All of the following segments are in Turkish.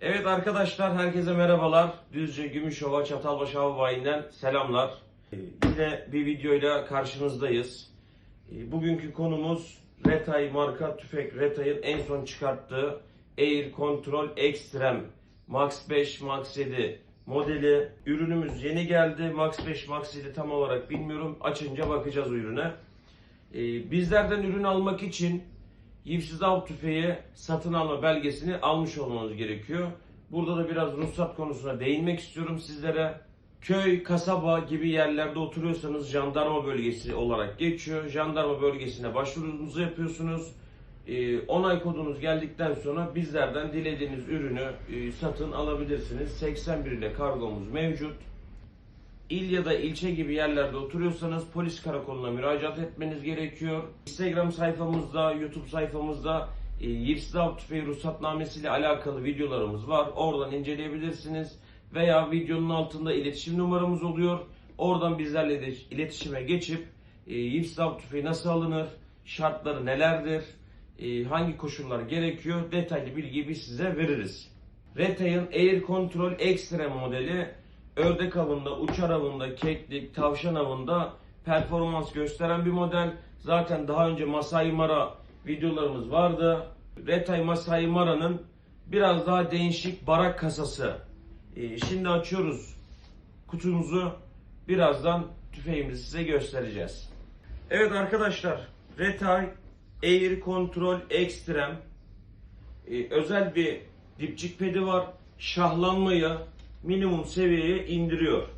Evet arkadaşlar herkese merhabalar. Düzce Gümüşova Çatalbaşı Hava Bayi'nden selamlar. Ee, Yine bir videoyla karşınızdayız. Ee, Bugünkü konumuz Retay marka tüfek Retay'ın en son çıkarttığı Air Control Extreme Max 5 Max 7 modeli. Ürünümüz yeni geldi. Max 5 Max 7 tam olarak bilmiyorum. Açınca bakacağız ürüne. Ee, Bizlerden ürün almak için Yivsiz av tüfeği satın alma belgesini almış olmanız gerekiyor. Burada da biraz ruhsat konusuna değinmek istiyorum sizlere. Köy, kasaba gibi yerlerde oturuyorsanız jandarma bölgesi olarak geçiyor. Jandarma bölgesine başvurunuzu yapıyorsunuz. Ee, onay kodunuz geldikten sonra bizlerden dilediğiniz ürünü e, satın alabilirsiniz. 81 ile kargomuz mevcut. İl ya da ilçe gibi yerlerde oturuyorsanız polis karakoluna müracaat etmeniz gerekiyor. Instagram sayfamızda, YouTube sayfamızda e, Yirslav Tüfeği ruhsatnamesi ile alakalı videolarımız var. Oradan inceleyebilirsiniz. Veya videonun altında iletişim numaramız oluyor. Oradan bizlerle de iletişime geçip e, Yirslav Tüfeği nasıl alınır, şartları nelerdir, e, hangi koşullar gerekiyor detaylı bilgiyi biz size veririz. Retay'ın Air Control Extreme modeli ördek avında, uçar avında, keklik, tavşan avında performans gösteren bir model. Zaten daha önce Masai Mara videolarımız vardı. Retay Masai Mara'nın biraz daha değişik barak kasası. Ee, şimdi açıyoruz kutumuzu. Birazdan tüfeğimizi size göstereceğiz. Evet arkadaşlar, Retay Air Control Extreme ee, özel bir dipçik pedi var. Şahlanmayı minimum seviyeye indiriyor.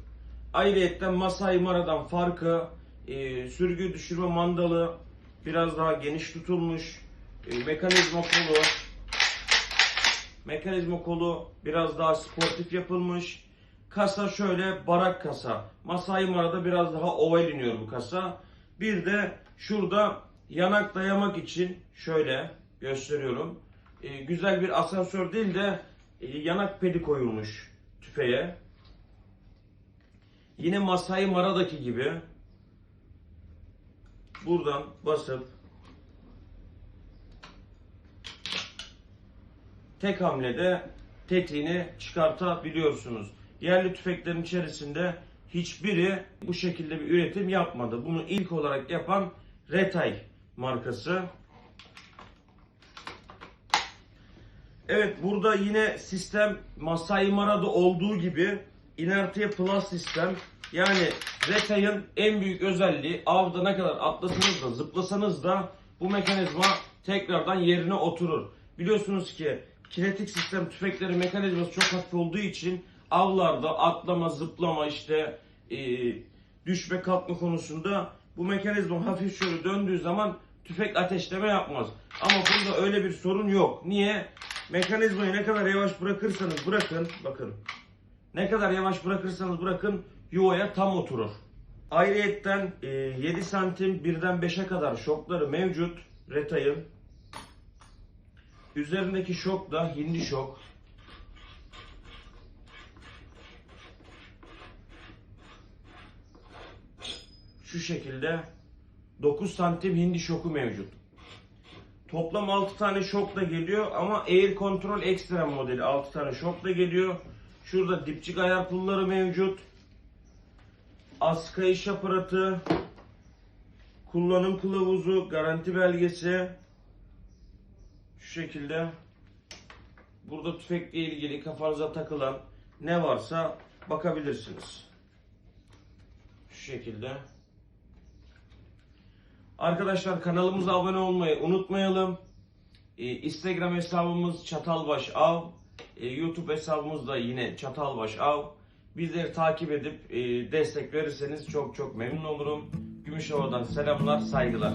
Ayrıca Masai Mara'dan farkı e, sürgü düşürme mandalı biraz daha geniş tutulmuş. E, mekanizma kolu mekanizma kolu biraz daha sportif yapılmış. Kasa şöyle barak kasa. Masai Mara'da biraz daha oval iniyor bu kasa. Bir de şurada yanak dayamak için şöyle gösteriyorum. E, güzel bir asansör değil de e, yanak pedi koyulmuş tüfeğe. Yine Masai Mara'daki gibi buradan basıp tek hamlede tetiğini çıkartabiliyorsunuz. Yerli tüfeklerin içerisinde hiçbiri bu şekilde bir üretim yapmadı. Bunu ilk olarak yapan Retay markası. Evet burada yine sistem Masai Mara'da olduğu gibi inertiye plus sistem. Yani Retay'ın en büyük özelliği avda ne kadar atlasanız da zıplasanız da bu mekanizma tekrardan yerine oturur. Biliyorsunuz ki kinetik sistem tüfekleri mekanizması çok hafif olduğu için avlarda atlama, zıplama işte e, düşme kalkma konusunda bu mekanizma hafif şöyle döndüğü zaman tüfek ateşleme yapmaz. Ama bunda öyle bir sorun yok. Niye? Mekanizmayı ne kadar yavaş bırakırsanız bırakın, bakın. Ne kadar yavaş bırakırsanız bırakın yuvaya tam oturur. Ayrıyetten e, 7 santim birden 5'e kadar şokları mevcut Retay'ın. Üzerindeki şok da hindi şok. Şu şekilde 9 santim hindi şoku mevcut. Toplam 6 tane şokla geliyor ama Air Control Extreme modeli 6 tane şokla geliyor. Şurada dipçik ayar pulları mevcut. Az kayış aparatı, kullanım kılavuzu, garanti belgesi. Şu şekilde. Burada tüfekle ilgili kafanıza takılan ne varsa bakabilirsiniz. Şu şekilde. Arkadaşlar kanalımıza abone olmayı unutmayalım. Ee, Instagram hesabımız Çatalbaş Av. Ee, YouTube hesabımız da yine Çatalbaş Av. Bizleri takip edip e, destek verirseniz çok çok memnun olurum. Gümüşova'dan selamlar, saygılar.